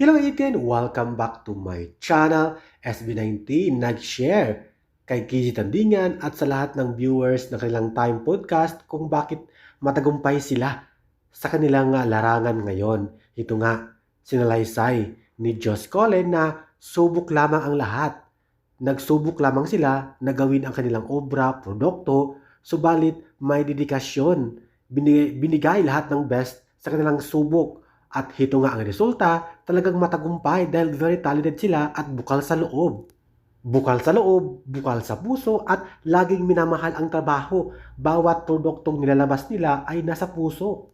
Hello again! Welcome back to my channel, SB19. Nag-share kay Kiji Tandingan at sa lahat ng viewers ng kanilang Time Podcast kung bakit matagumpay sila sa kanilang larangan ngayon. Ito nga, sinalaysay ni Joss Colin na subok lamang ang lahat. Nagsubok lamang sila na gawin ang kanilang obra, produkto, subalit may dedikasyon. Binigay, binigay lahat ng best sa kanilang subok. At hito nga ang resulta, talagang matagumpay dahil very talented sila at bukal sa loob. Bukal sa loob, bukal sa puso at laging minamahal ang trabaho. Bawat produktong nilalabas nila ay nasa puso.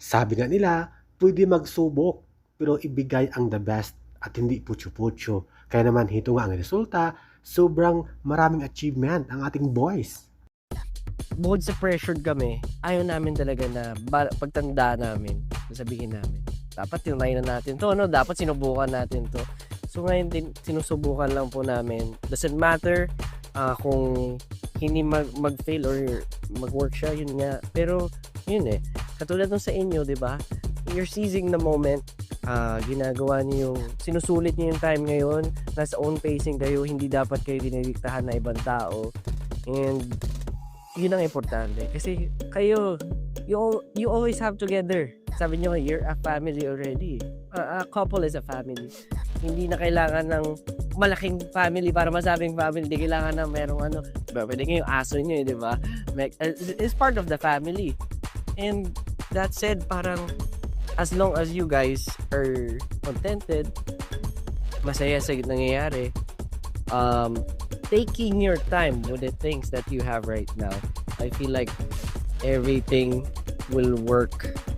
Sabi nga nila, pwede magsubok pero ibigay ang the best at hindi putyo-putyo. Kaya naman hito nga ang resulta, sobrang maraming achievement ang ating boys. bukod sa pressured kami, ayaw namin talaga na ba- pagtanda namin, sabihin namin, dapat tinry na natin to, no? dapat sinubukan natin to. So ngayon din, sinusubukan lang po namin. Doesn't matter ah, kung hindi mag- mag-fail or mag-work siya, yun nga. Pero, yun eh, katulad nung sa inyo, di ba? You're seizing the moment. ah ginagawa niyo sinusulit niyo yung time ngayon. Nasa own pacing kayo, hindi dapat kayo dinidiktahan na ibang tao. And, yun ang importante. Kasi kayo, you, you always have together. Sabi nyo, you're a family already. A, a couple is a family. Hindi na kailangan ng malaking family para masabing family. Hindi kailangan na merong ano. Diba, Pwede yung aso nyo, eh, di ba? Uh, It's part of the family. And that said, parang as long as you guys are contented, masaya sa nangyayari, um, taking your time with the things that you have right now, I feel like everything will work